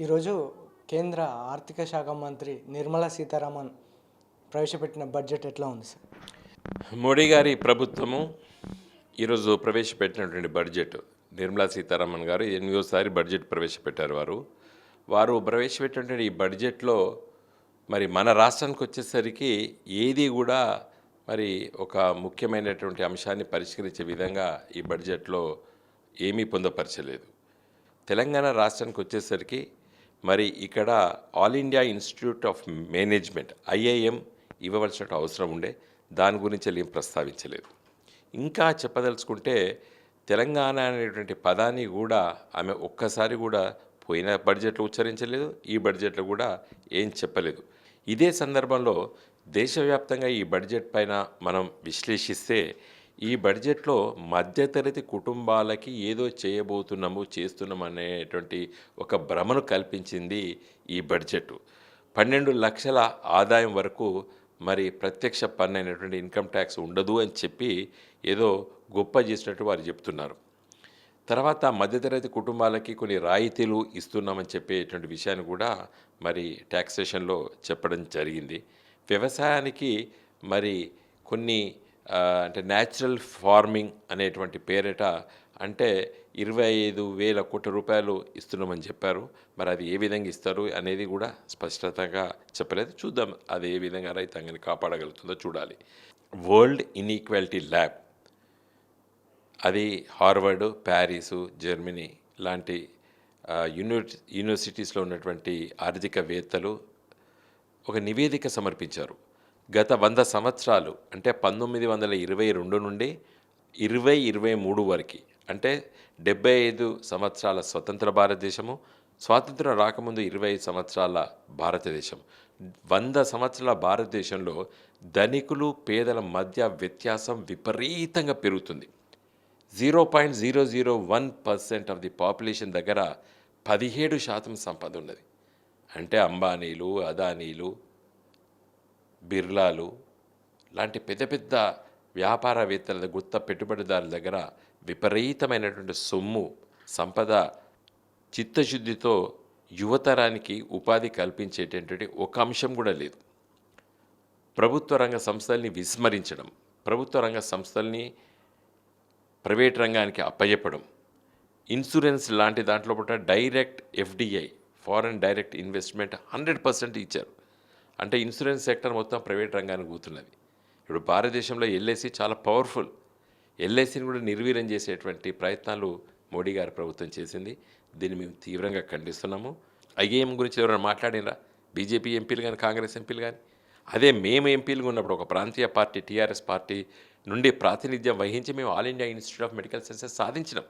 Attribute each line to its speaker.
Speaker 1: ఈరోజు కేంద్ర ఆర్థిక శాఖ మంత్రి నిర్మలా సీతారామన్ ప్రవేశపెట్టిన బడ్జెట్ ఎట్లా ఉంది సార్?
Speaker 2: మోడీ గారి ప్రభుత్వము ఈరోజు ప్రవేశపెట్టినటువంటి బడ్జెట్. నిర్మలా సీతారామన్ గారు ఎనిమిదోసారి బడ్జెట్ ప్రవేశపెట్టారు వారు. వారు ప్రవేశపెట్టినటువంటి ఈ బడ్జెట్లో మరి మన రాష్ట్రానికి వచ్చేసరికి ఏది కూడా మరి ఒక ముఖ్యమైనటువంటి అంశాన్ని పరిష్కరించే విధంగా ఈ బడ్జెట్లో ఏమీ పొందపరచలేదు. తెలంగాణ రాష్ట్రానికి వచ్చేసరికి మరి ఇక్కడ all India Institute of Management IIM ఇవ్వవలసిన అవసరం ఉండే. దాని గురించి ఏం ప్రస్తావించలేదు. ఇంకా చెప్పదలుచుకుంటే తెలంగాణ అనేటువంటి పదాన్ని కూడా ఆమె ఒక్కసారి కూడా పోయిన బడ్జెట్లో ఉచ్చరించలేదు ఈ బడ్జెట్లో కూడా ఏం చెప్పలేదు. ఇదే సందర్భంలో దేశవ్యాప్తంగా ఈ బడ్జెట్ పైన మనం విశ్లేషిస్తే ఈ బడ్జెట్లో మధ్యతరగతి కుటుంబాలకి ఏదో చేయబోతున్నాము చేస్తున్నాము అనేటువంటి ఒక భ్రమను కల్పించింది ఈ బడ్జెట్. పన్నెండు లక్షల ఆదాయం వరకు మరి ప్రత్యక్ష పన్ను అయినటువంటి ఇన్కమ్ ట్యాక్స్ ఉండదు అని చెప్పి ఏదో గొప్ప చేసినట్టు వారు చెప్తున్నారు. తర్వాత మధ్యతరగతి కుటుంబాలకి కొన్ని రాయితీలు ఇస్తున్నామని చెప్పేటువంటి విషయాన్ని కూడా మరి ట్యాక్సేషన్లో చెప్పడం జరిగింది. వ్యవసాయానికి మరి కొన్ని అంటే న్యాచురల్ ఫార్మింగ్ అనేటువంటి పేరిట అంటే ఇరవై ఐదు వేల కోట్ల రూపాయలు ఇస్తున్నామని చెప్పారు. మరి అది ఏ విధంగా ఇస్తారు అనేది కూడా స్పష్టతగా చెప్పలేదు. చూద్దాం అది ఏ విధంగా రైతాంగాన్ని కాపాడగలుగుతుందో చూడాలి. వరల్డ్ ఇన్ఈక్వాలిటీ ల్యాబ్ అది హార్వర్డ్ ప్యారిసు జర్మనీ లాంటి యూనివర్సి యూనివర్సిటీస్లో ఉన్నటువంటి ఆర్థికవేత్తలు ఒక నివేదిక సమర్పించారు. గత వంద సంవత్సరాలు అంటే పంతొమ్మిది వందల ఇరవై రెండు నుండి ఇరవై ఇరవై మూడు వరకు అంటే డెబ్బై ఐదు సంవత్సరాల స్వతంత్ర భారతదేశము స్వాతంత్రం రాకముందు ఇరవై ఐదు సంవత్సరాల భారతదేశం. వంద సంవత్సరాల భారతదేశంలో ధనికులు పేదల మధ్య వ్యత్యాసం విపరీతంగా పెరుగుతుంది. Zero point zero zero one percent of the population దగ్గర పదిహేడు శాతం సంపద ఉన్నది. అంటే అంబానీలు అదానీలు బిర్లాలు లాంటి పెద్ద పెద్ద వ్యాపారవేత్తల గుత్త పెట్టుబడిదారుల దగ్గర విపరీతమైనటువంటి సొమ్ము సంపద చిత్తశుద్ధితో యువతరానికి ఉపాధి కల్పించేటటువంటి ఒక అంశం కూడా లేదు. ప్రభుత్వ రంగ సంస్థల్ని విస్మరించడం ప్రభుత్వ రంగ సంస్థల్ని ప్రైవేట్ రంగానికి అప్పయ్యపడం ఇన్సూరెన్స్ లాంటి దాంట్లో పూట direct FDI foreign direct investment hundred percent ఇచ్చారు. అంటే ఇన్సూరెన్స్ సెక్టర్ మొత్తం ప్రైవేట్ రంగానికి కూతున్నది. ఇప్పుడు భారతదేశంలో ఎల్ఐసి చాలా పవర్ఫుల్. ఎల్ఐసిని కూడా నిర్వీర్యం చేసేటువంటి ప్రయత్నాలు మోడీ గారి ప్రభుత్వం చేసింది. దీన్ని మేము తీవ్రంగా ఖండిస్తున్నాము. ఐఏఎం గురించి ఎవరైనా మాట్లాడినరా? బీజేపీ ఎంపీలు కానీ కాంగ్రెస్ ఎంపీలు కానీ అదే మేము ఎంపీలుగా ఉన్నప్పుడు ఒక ప్రాంతీయ పార్టీ టీఆర్ఎస్ పార్టీ నుండి ప్రాతినిధ్యం వహించి మేము all India Institute of Medical Sciences సాధించినాం.